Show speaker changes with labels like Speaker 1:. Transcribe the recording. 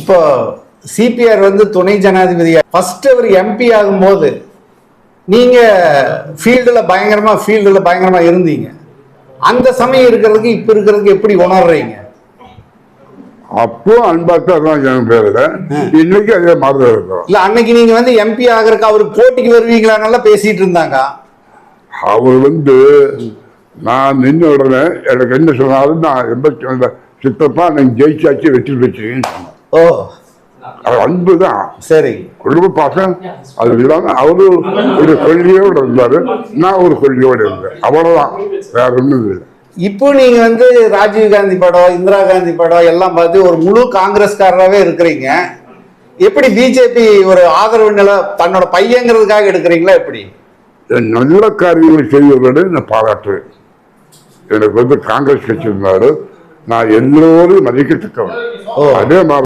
Speaker 1: இப்போ சிபிஆர் வந்து துணை ஜனாதிபதியா? ஃபர்ஸ்ட் அவர் எம்பி ஆகும்போது நீங்க ஃபீல்டில் பயங்கரமா ஃபீல்டில் பயங்கரமா இருந்தீங்க. அந்த சமயம் இருக்கிறதுக்கு இப்போ இருக்கிறதுக்கு எப்படி உணர்றீங்க?
Speaker 2: அப்போ அன்பாக்டா தான் என் பேருல. இன்னைக்கு அதே மாதிரி தான் இருக்கும்.
Speaker 1: இல்ல அன்னைக்கு நீங்க வந்து எம்பி ஆகிறதுக்கு அவருக்கு போட்டிக்கு வருவீங்களான்னு பேசிட்டு இருந்தாங்க.
Speaker 2: அவர் வந்து நான் நின்ன உடனே எனக்கு என்ன சொன்னாலும் நான் எண்பத்தி சித்தப்பா நீங்கள் ஜெயிச்சாச்சு வெற்றி பெற்றீங்கன்னு சொன்னார்.
Speaker 1: ஓ.
Speaker 2: அது அன்பு தான்
Speaker 1: சரி.
Speaker 2: குடும்ப பாசம் அது இல்லாமல் அவரு ஒரு கொள்கையோடு இருந்தார். நான் ஒரு கொள்கையோடு இருந்தேன். அவ்வளோதான் வேற ஒன்றும் இல்லை.
Speaker 1: இப்போ நீங்க வந்து ராஜீவ் காந்தி படம் இந்திரா காந்தி படம் எல்லாம் பார்த்து ஒரு முழு காங்கிரஸ்காரராகவே இருக்கிறீங்க. எப்படி பிஜேபி ஒரு ஆதரவு நில தன்னோட பையங்கிறதுக்காக எடுக்கிறீங்களா எப்படி?
Speaker 2: நல்ல காரியங்களை செய்வதோடு நான் பாராட்டுவேன் எனக்கு வந்து காங்கிரஸ் கட்சி இருந்தாரு. நான் எல்லோரும் மதிக்கத்தக்கவன்.
Speaker 1: ஓ.
Speaker 2: அதே மாதிரி